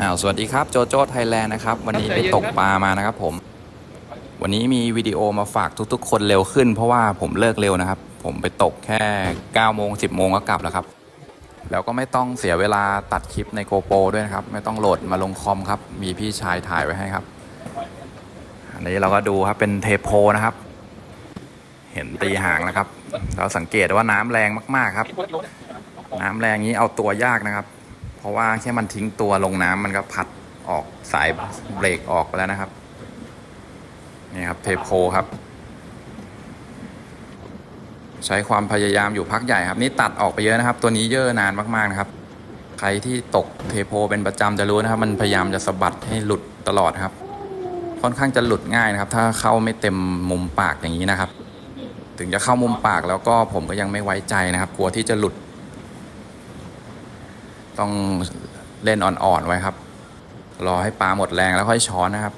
อ้าวสวัสดีครับโจโจ้ไทยแลนด์นะครับวันนี้ไปตกปลามานะครับผม วันนี้มีวิดีโอมาฝากทุกๆ คนเร็วขึ้น เพราะว่าผมเลิกเร็วนะครับ ผมไปตกแค่9โมง10โมงก็กลับแล้วครับ แล้วก็ไม่ต้องเสียเวลาตัดคลิปในโกโปรด้วยนะครับ ไม่ต้องโหลดมาลงคอมครับ มีพี่ชายถ่ายไว้ให้ครับ อันนี้เราก็ดูครับเป็นเทปโพนะครับ เห็นตีหางแล้วครับ เราสังเกตว่าน้ำแรงมากๆครับ น้ำแรงนี้เอาตัวยากนะครับ เพราะว่าแค่มันทิ้งตัวลงน้ำมันก็พัดออกสายเบรกออกไปแล้วนะครับ นี่ครับเทโพครับ ใช้ความพยายามอยู่พักใหญ่ครับ นี่ตัดออกไปเยอะนะครับ ตัวนี้เยอะนานมากๆนะครับ ใครที่ตกเทโพเป็นประจำจะรู้นะครับ มันพยายามจะสะบัดให้หลุดตลอดครับ ค่อนข้างจะหลุดง่ายนะครับ ถ้าเข้าไม่เต็มมุมปากอย่างนี้นะครับ ถึงจะเข้ามุมปากแล้วก็ผมก็ยังไม่ไว้ใจนะครับ กลัวที่จะหลุด ต้องเล่นอ่อนๆไว้ครับ รอให้ปลาหมดแรงแล้วค่อยช้อนนะครับ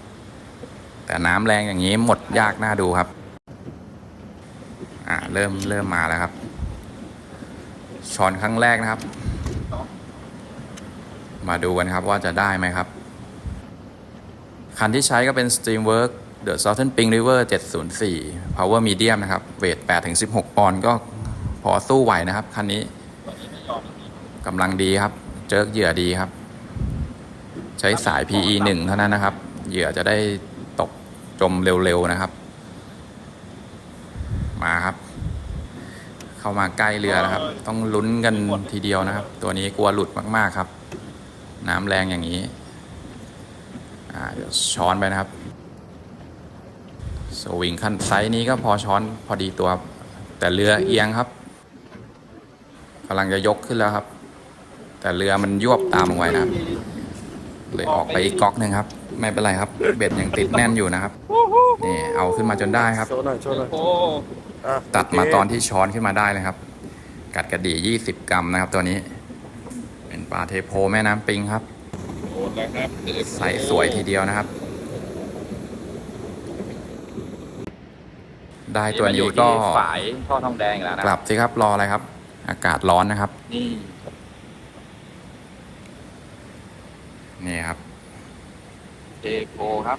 แต่น้ำแรงอย่างนี้หมดยากน่าดูครับ อ่าเริ่มเริ่มมาแล้วครับ ช้อนครั้งแรกนะครับ มาดูกันครับว่าจะได้ไหมครับ คันที่ใช้ก็เป็น Streamwork The Southern Pink River 704 Power Medium นะครับ เวท8-16 ปอนด์ก็พอสู้ไหวนะครับ คันนี้กำลังดีครับ เจิกเหยื่อดีครับ ใช้สาย PE 1เท่านั้นนะครับ เหยื่อจะได้ตกจมเร็วๆนะครับ มาครับ เข้ามาใกล้เรือแล้วครับ ต้องลุ้นกันทีเดียวนะครับ ตัวนี้กลัวหลุดมากๆครับ น้ำแรงอย่างนี้อ่าเดี๋ยวช้อนไปนะครับสวิงขั้นไซส์นี้ก็พอช้อนพอดีตัวครับแต่เรือเอียงครับกำลังจะยกขึ้นแล้วครับ แต่เรือมันยวบตามลงไว้นะครับ เลยออกไปอีกก๊อกหนึ่งครับ ไม่เป็นไรครับ เบ็ดยังติดแน่นอยู่นะครับ นี่เอาขึ้นมาจนได้ครับ โชว์หน่อยโชว์หน่อยโอ้อะตัดมาโเคตอนที่ช้อนขึ้นมาได้เลยครับ กัดกระดี่ 20 กรัมนะครับ ตัวนี้ เป็นปลาเทโพแม่น้ำปิงครับโหดแล้วครับใส่สวยทีเดียวนะครับ ได้ตัวนี้ก็ฝายท่อทองแดงอีกแล้วนะกลับสิครับรออะไรครับ อากาศร้อนนะครับ นี่ นี่ครับเทโพครับ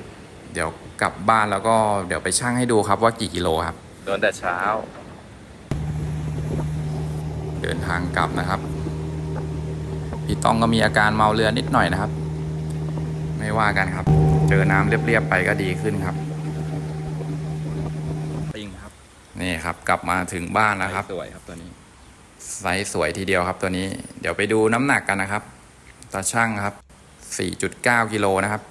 เดี๋ยวกลับบ้านแล้วก็เดี๋ยวไปชั่งให้ดูครับว่ากี่กิโลครับ โดนแต่เช้า เดินทางกลับนะครับ พี่ต้องก็มีอาการเมาเรือนิดหน่อยนะครับ ไม่ว่ากันครับ เจอน้ำเรียบๆไปก็ดีขึ้นครับปิงครับ นี่ครับกลับมาถึงบ้านแล้วครับ สวยครับตัวนี้ไซส์สวยทีเดียวครับตัวนี้ เดี๋ยวไปดูน้ำหนักกันนะครับตาช่างครับ 4.9 กิโลนะครับ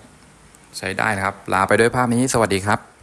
ใช้ได้นะครับ ลาไปด้วยภาพนี้สวัสดีครับ